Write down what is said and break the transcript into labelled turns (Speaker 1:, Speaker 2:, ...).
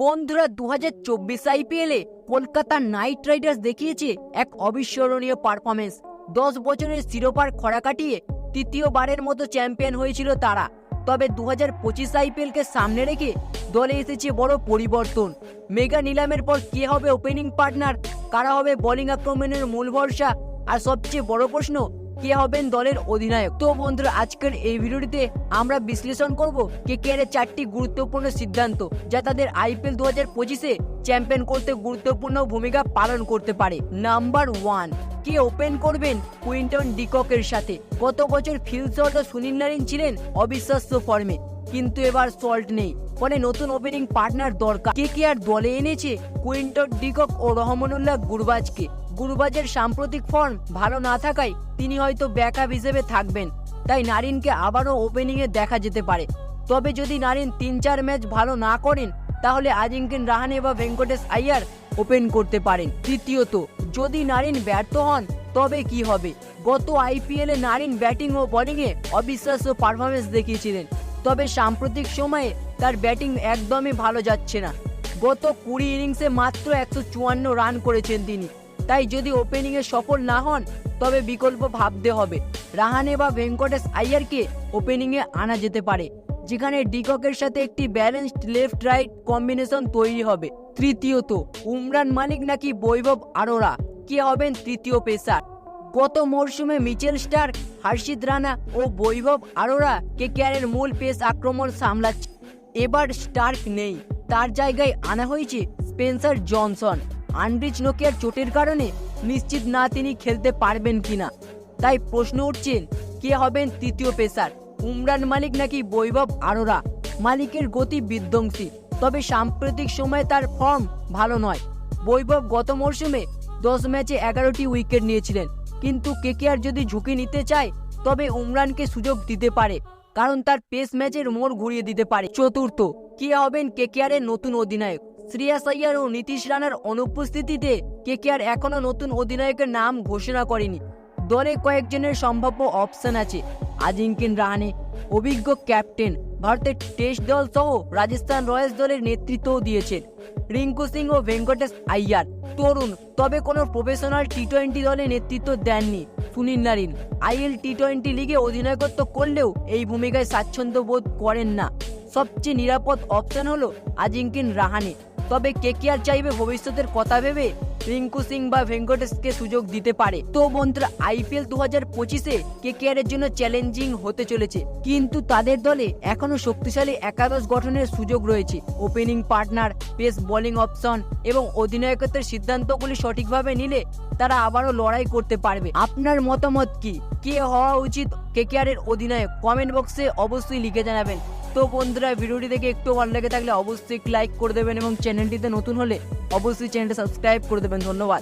Speaker 1: বন্ধুরা দু হাজার চব্বিশ আইপিএলে কলকাতা নাইট রাইডার্স দেখিয়েছে এক অবিস্মরণীয় পারফরমেন্স দশ বছরের শিরোপার খরা কাটিয়ে তৃতীয়বারের মতো চ্যাম্পিয়ন হয়েছিল তারা। তবে দু হাজার পঁচিশ আইপিএলকে সামনে রেখে দলে এসেছে বড় পরিবর্তন। মেগা নিলামের পর কে হবে ওপেনিং পার্টনার কারা হবে বোলিং আক্রমণের মূল ভরসা, আর সবচেয়ে বড় প্রশ্ন কে হবেন দলের অধিনায়ক? তো বন্ধুরা, আজকের এই ভিডিওটিতে আমরা বিশ্লেষণ করব কে কে এর চারটি গুরুত্বপূর্ণ সিদ্ধান্ত যা তাদের আইপিএল দু হাজার পঁচিশে চ্যাম্পিয়ন করতে গুরুত্বপূর্ণ ভূমিকা পালন করতে পারে। নাম্বার ওয়ান, কে ওপেন করবেন কুইন্টন ডিককের সাথে? গত বছর ফিলসল্ট ও সুনীল নারিন ছিলেন অবিশ্বাস্য ফর্মে, কিন্তু এবার সল্ট নেই। ফলে নতুন ওপেনিং পার্টনার দরকার। কে কে আর দলে এনেছে কুইন্টন ডিকক ও রহমানুল্লাহ গুরবাজকে? গুরবাজের সাম্প্রতিক ফর্ম ভালো না থাকায় তিনি হয়তো ব্যাকআপ হিসেবে থাকবেন। তাই নারিনকে আবারও ওপেনিংয়ে দেখা যেতে পারে। তবে যদি নারিন তিন চার ম্যাচ ভালো না করেন, তাহলে আজিঙ্কেন রাহানে বা ভেঙ্কটেশ আইয়ার ওপেন করতে পারেন। তৃতীয়ত, যদি নারিন ব্যর্থ হন, তবে কি হবে? গত আইপিএলে নারিন ব্যাটিং ও বোলিংয়ে অবিশ্বাস্য পারফরমেন্স দেখিয়েছিলেন। তবে সাম্প্রতিক সময়ে তার ব্যাটিং একদমই ভালো যাচ্ছে না। গত কুড়ি ইনিংসে মাত্র একশো চুয়ান্ন রান করেছেন তিনি। তাই যদি ওপেনিংয়ে সফল না হন, তবে বিকল্প ভাবতে হবে। রাহানে বা ভেঙ্কটেশ আইয়ারকে ওপেনিংয়ে আনা যেতে পারে, যেখানে ডিককের সাথে একটি ব্যালেন্সড লেফট রাইট কম্বিনেশন তৈরি হবে। তৃতীয়ত, উমরান মালিক নাকি বৈভব আরোরা? কে হবেন তৃতীয় পেসার? গত মরশুমে মিচেল স্টার, হর্ষিত রানা ও বৈভব আরোরা কে কেয়ারের মূল পেস আক্রমণ সামলাচ্ছে? এবার স্টার্ক নেই। তার জায়গায় আনা হয়েছে স্পেন্সার জনসন। আন্ড্রিচ নোকিয়ার চোটের কারণে নিশ্চিত না তিনি খেলতে পারবেন কিনা। তাই প্রশ্ন উঠছেন, কে হবেন তৃতীয় পেসার, উমরান মালিক নাকি বৈভব আরোরা? মালিকের গতি বিধ্বংসী, তবে সাম্প্রতিক সময়ে তার ফর্ম ভালো নয়। বৈভব গত মরশুমে দশ ম্যাচে এগারোটি উইকেট নিয়েছিলেন, কিন্তু কেকেআর যদি ঝুঁকি নিতে চায়, তবে উমরানকে সুযোগ দিতে পারে, কারণ তার পেস ম্যাচের মোড় ঘুরিয়ে দিতে পারে। চতুর্থ, কে হবেন কেকেআরের নতুন অধিনায়ক? শ্রেয়াস আইয়ার ও নীতিশ রানার অনুপস্থিতিতে কেকেআর এখনও নতুন অধিনায়কের নাম ঘোষণা করেনি। দলে কয়েকজনের সম্ভাব্য অপশন আছে। আজিঙ্কিন রাহানে অভিজ্ঞ ক্যাপ্টেন, ভারতের টেস্ট দল সহ রাজস্থান রয়্যালস দলের নেতৃত্বও দিয়েছেন। রিঙ্কু সিং ও ভেঙ্কটেশ আইয়ার। তরুণ, তবে কোনো প্রফেশনাল টি টোয়েন্টি দলে নেতৃত্ব দেননি Sunil Narine. IL T twenty লিগে অধিনায়কত্ব করলেও এই ভূমিকায় স্বাচ্ছন্দ্য বোধ করেন না। সবচেয়ে নিরাপদ অপশন হলো আজিঙ্কিন রাহানে। তবে কেকেআর চাইবে ভবিষ্যতের কথা ভেবে? রিঙ্কু সিং বা ভেঙ্কটেশকে সুযোগ দিতে পারে। তো বন্ধুরা, আইপিএল দু হাজার পঁচিশে কে কেকেআর এর জন্য চ্যালেঞ্জিং হতে চলেছে। কিন্তু তাদের দলে এখনও শক্তিশালী একাদশ গঠনের সুযোগ রয়েছে। Opening partner pace bowling option এবং অধিনায়কত্বের সিদ্ধান্তগুলি সঠিকভাবে নিলে তারা আবারও লড়াই করতে পারবে। আপনার মতামত কি? কে হওয়া উচিত কেকেআর এর অধিনায়ক? কমেন্ট বক্সে অবশ্যই লিখে জানাবেন। তো বন্ধুরা, ভিডিওটি দেখে একটু ভালো লেগে থাকলে অবশ্যই লাইক করে দেবেন এবং চ্যানেলটিতে নতুন হলে অবশ্যই চ্যানেলটি সাবস্ক্রাইব করে দেবেন। ধন্যবাদ।